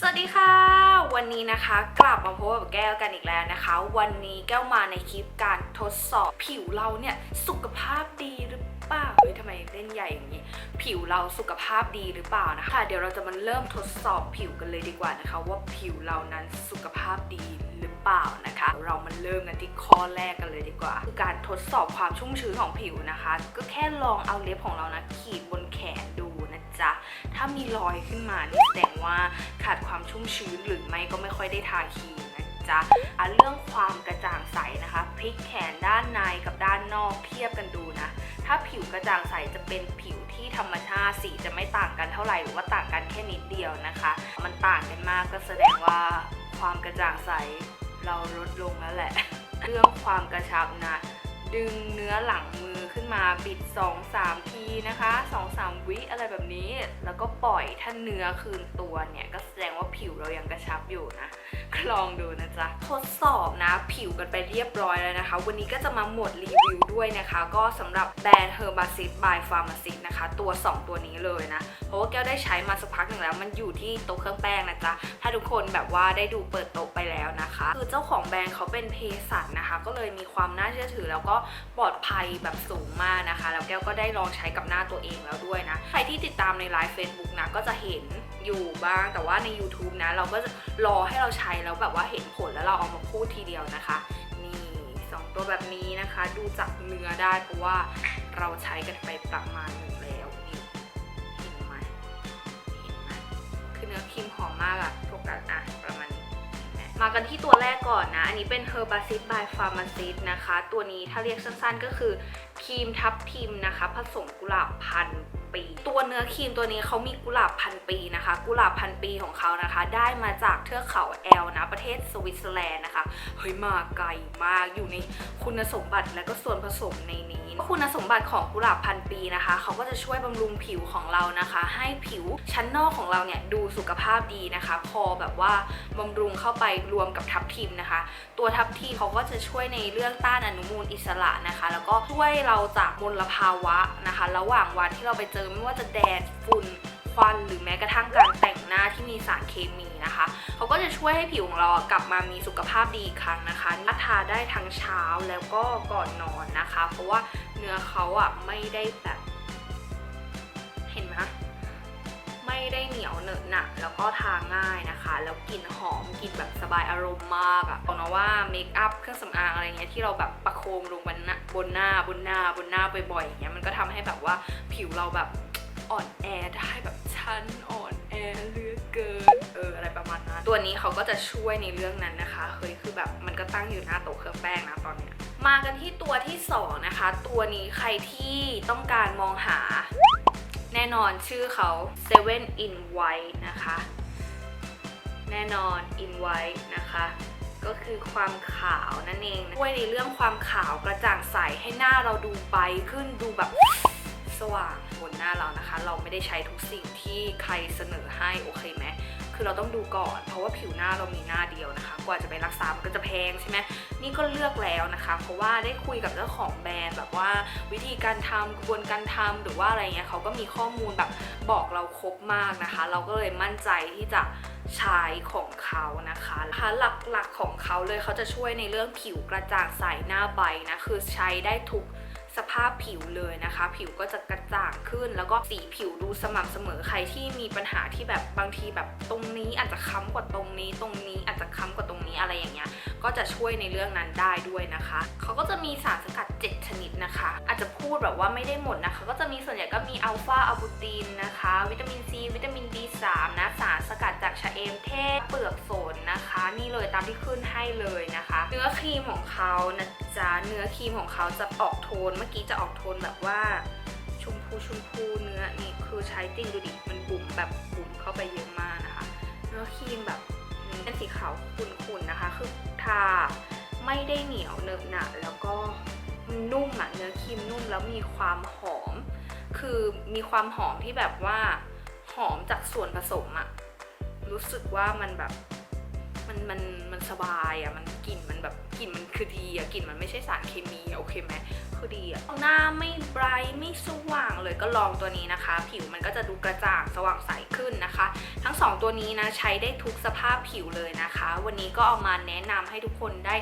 สวัสดีค่ะ วันนี้นะคะกลับมาพบกับแก้วกันอีกแล้วนะคะ วันนี้แก้วมาในคลิปการทดสอบผิวเราเนี่ยสุขภาพดีหรือเปล่าเฮ้ยทำไมเล่นใหญ่อย่างนี้ ผิวเราสุขภาพดีหรือเปล่านะคะ เดี๋ยวเราจะมาเริ่มทดสอบผิวกันเลยดีกว่านะคะ ว่าผิวเรานั้นสุขภาพดีหรือเปล่านะคะ เรามาเริ่มกันที่ข้อแรกกันเลยดีกว่า คือการทดสอบความชุ่มชื้นของผิวนะคะ ก็แค่ลองเอาเล็บของเรานะขีดบนแขนดู จ๊ะ ถ้ามีรอยขึ้นมานี่แสดงว่าขาดความชุ่มชื้นหรือไม่ก็ไม่ค่อยได้ทาครีมนะจ๊ะอะเรื่องความกระจ่างใสนะคะพลิกแขนด้านในกับด้านนอกเทียบกันดูนะ ถ้าผิวกระจ่างใสจะเป็นผิวที่ธรรมชาติสีจะไม่ต่างกันเท่าไหร่หรือว่าต่างกันแค่นิดเดียวนะคะ มันต่างกันมากก็แสดงว่าความกระจ่างใสเราลดลงแล้วแหละ เรื่องความกระชับนะ ดึงเนื้อหลังมือ ขึ้นมาบิด 2-3 ทีนะคะ 2-3 วิอะไรแบบนี้ แล้วก็ปล่อยถ้าเนื้อคืนตัวเนี่ย ก็แสดงว่าผิวเรายังกระชับอยู่นะก็ลองดูนะจ๊ะ ทดสอบนะผิวกันไปเรียบร้อยแล้วนะคะ วันนี้ก็จะมาหมดรีวิวด้วยนะคะ ก็สำหรับแบรนด์ h e r b a c i t by Pharmacist นะคะ ตัว 2 ตัวนี้เลยนะ เพราะว่าแก้วได้ใช้มาสักพักหนึ่งแล้ว มันอยู่ที่โต๊ะเครื่องแป้งนะจ๊ะ ถ้าทุกคนแบบว่าได้ดูเปิดโต๊ะไปแล้วนะคะ คือเจ้าของแบรนด์เขาเป็นเภสัชนะคะ ก็เลยมีความน่าเชื่อถือแล้วก็ปลอดภัยแบบสูงมากนะคะ แล้วแก้วก็ได้ลองใช้กับหน้าตัวเองแล้วด้วยนะ ใครที่ติดตามในไลฟ์ Facebook นะก็จะเห็นอยู่บ้างแต่ว่าใน YouTube นะ เราก็จะรอให้เราใช้แล้วแบบว่าเห็นผลแล้วเราเอามาพูดทีเดียวนะคะ นี่สองตัวแบบนี้นะคะ ดูจากเนื้อได้เพราะว่าเราใช้กันไปประมาณหนึ่งแล้วนี่เห็นไหมเห็นไหมคือเนื้อครีมหอมมากอะโฟกัสอะประมาณนี้มมากันที่ตัวแรกก่อนนะ อันนี้เป็น Herbacid by Pharmacist นะคะ ตัวนี้ถ้าเรียกสั้นๆก็คือ ครีมทับทิมนะคะ ผสมกุหลาบพันธุ์ ปี ตัวเนื้อครีมตัวนี้เขามีกุหลาบพันปีนะคะ กุหลาบพันปีของเขานะคะ ได้มาจากเทือกเขาแอลนะประเทศสวิตเซอร์แลนด์นะคะเฮ้ยมาไกลมากอยู่ในคุณสมบัติและก็ส่วนผสมในนี้คุณสมบัติของกุหลาบพันปีนะคะ เขาก็จะช่วยบำรุงผิวของเรานะคะ ให้ผิวชั้นนอกของเราเนี่ยดูสุขภาพดีนะคะ พอแบบว่าบำรุงเข้าไปรวมกับทับทิมนะคะ ตัวทับทิมเขาก็จะช่วยในเรื่องต้านอนุมูลอิสระนะคะ แล้วก็ช่วยเราจากมลภาวะนะคะ ระหว่างวันที่เราไปเจอไม่ว่าจะแดดฝุ่นควันหรือแม้กระทั่งการแต่งหน้าที่มีสารเคมีนะคะ เขาก็จะช่วยให้ผิวของเรากลับมามีสุขภาพดีอีกครั้งนะคะนัทาได้ทั้งเช้าแล้วก็ก่อนนอนนะคะ เพราะว่าเนื้อเขาอะไม่ได้แบบ เห็นไหม ไม่ได้เหนียวเหนอะหนะแล้วก็ทาง่ายนะคะ แล้วกลิ่นหอมกลิ่นแบบสบายอารมณ์มากอะบอกนะว่าเมคอัพเครื่องสำอางอะไรเงี้ยที่เราแบบประโคมลงบนหน้าบนหน้าบนหน้าบนหน้าบ่อยๆอย่างเงี้ยมันก็ทำให้แบบว่าผิวเราแบบอ่อนแอได้แบบชั้นอ่อนแอเลือเกินเอออะไรประมาณนั้นตัวนี้เขาก็จะช่วยในเรื่องนั้นนะคะเฮ้ยคือแบบมันก็ตั้งอยู่หน้าโต๊ะเครื่องแป้งนะตอนเนี้ยมากันที่ตัวที่สองนะคะ ตัวนี้ใครที่ต้องการมองหา น่นอนชื่อเขา Seven in White นะคะ แน่นอน in white นะคะ ก็คือความขาวนั่นเองช่วยในเรื่องความขาวกระจ่างใสให้หน้าเราดูใบขึ้นดูแบบสว่างบนหน้าเรานะคะ เราไม่ได้ใช้ทุกสิ่งที่ใครเสนอให้โอเคไหม คือเราต้องดูก่อน เพราะว่าผิวหน้าเรามีหน้าเดียวนะคะ กว่าจะไปรักษา มันก็จะแพงใช่ไหมนี่ก็เลือกแล้วนะคะ เพราะว่าได้คุยกับเจ้าของแบรนด์แบบว่าวิธีการทำกระบวนการทำหรือว่าอะไรเงี้ยเขาก็มีข้อมูลแบบบอกเราครบมากนะคะ เราก็เลยมั่นใจที่จะใช้ของเขานะคะนะคะหลักๆของเขาเลยเขาจะช่วยในเรื่องผิวกระจ่างใสหน้าใบนะคือใช้ได้ทุก สภาพผิวเลยนะคะ ผิวก็จะกระจ่างขึ้น แล้วก็สีผิวดูสม่ำเสมอใครที่มีปัญหาที่แบบบางทีแบบตรงนี้อาจจะค้ำกว่าตรงนี้ ตรงนี้อาจจะค้ำกว่าตรงนี้อะไรอย่างเงี้ยก็จะช่วยในเรื่องนั้นได้ด้วยนะคะเขาก็จะมีสารสกัด 7 ชนิดนะคะ อาจจะพูดแบบว่าไม่ได้หมดนะคะ ก็จะมีส่วนใหญ่ก็มีอัลฟาอะบูตินนะคะ วิตามินซีวิตามิน B3 นะสารสกัดจากชะเอมเทศเปลือกโสะนี่เลยตามที่ขึ้นให้เลยนะคะ เนื้อครีมของเขานะจ๊ะเนื้อครีมของเขาจะออกโทน เมื่อกี้จะออกโทนแบบว่าชมพูชมพูเนื้อนี่คือใช้จริงดูดิมันบุ๋มแบบบุ๋มเข้าไปเยอะมากนะคะ เนื้อครีมแบบนี้เป็นสีขาวขุ่นๆนะคะ คือทาไม่ได้เหนียวเนอะหนะแล้วก็มันนุ่มอะเนื้อครีมนุ่มแล้วมีความหอม คือมีความหอมที่แบบว่าหอมจากส่วนผสมอะรู้สึกว่ามันแบบ มันมันมันสบายอะมันกลิ่นมันแบบกลิ่นมันคือดีอะกลิ่นมันไม่ใช่สารเคมีอะโอเคไหมคือดีอะหน้าไม่ไบรท์ไม่สว่างเลยก็ลองตัวนี้นะคะ ผิวมันก็จะดูกระจ่างสว่างใสขึ้นนะคะ ทั้งสองตัวนี้นะใช้ได้ทุกสภาพผิวเลยนะคะ วันนี้ก็เอามาแนะนำให้ทุกคนได้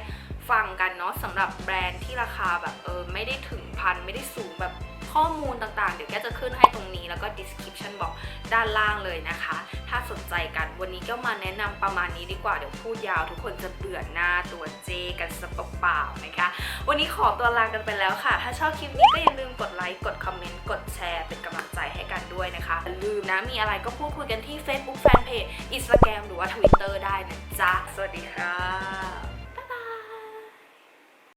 ฟังกันเนาะสำหรับแบรนด์ที่ราคาแบบเออไม่ได้ถึงพันไม่ได้สูงแบบ ข้อมูลต่างๆ เดี๋ยวแกจะขึ้นให้ตรงนี้แล้วก็ description บอกด้านล่างเลยนะคะ ถ้าสนใจกันวันนี้ก็มาแนะนำประมาณนี้ดีกว่าเดี๋ยวพูดยาว ทุกคนจะเบื่อหน้าตัวเจกันสเปล่าๆนะคะ วันนี้ขอตัวลากันไปแล้วค่ะ ถ้าชอบคลิปนี้ก็อย่าลืมกดไลค์กดคอมเมนต์กดแชร์เป็นกำลังใจให้กันด้วยนะคะอย่าลืมนะมีอะไรก็พูดคุยกันที่ Facebook Fanpage Instagram หรือว่า Twitter ได้นะจ๊ะสวัสดีค่ะ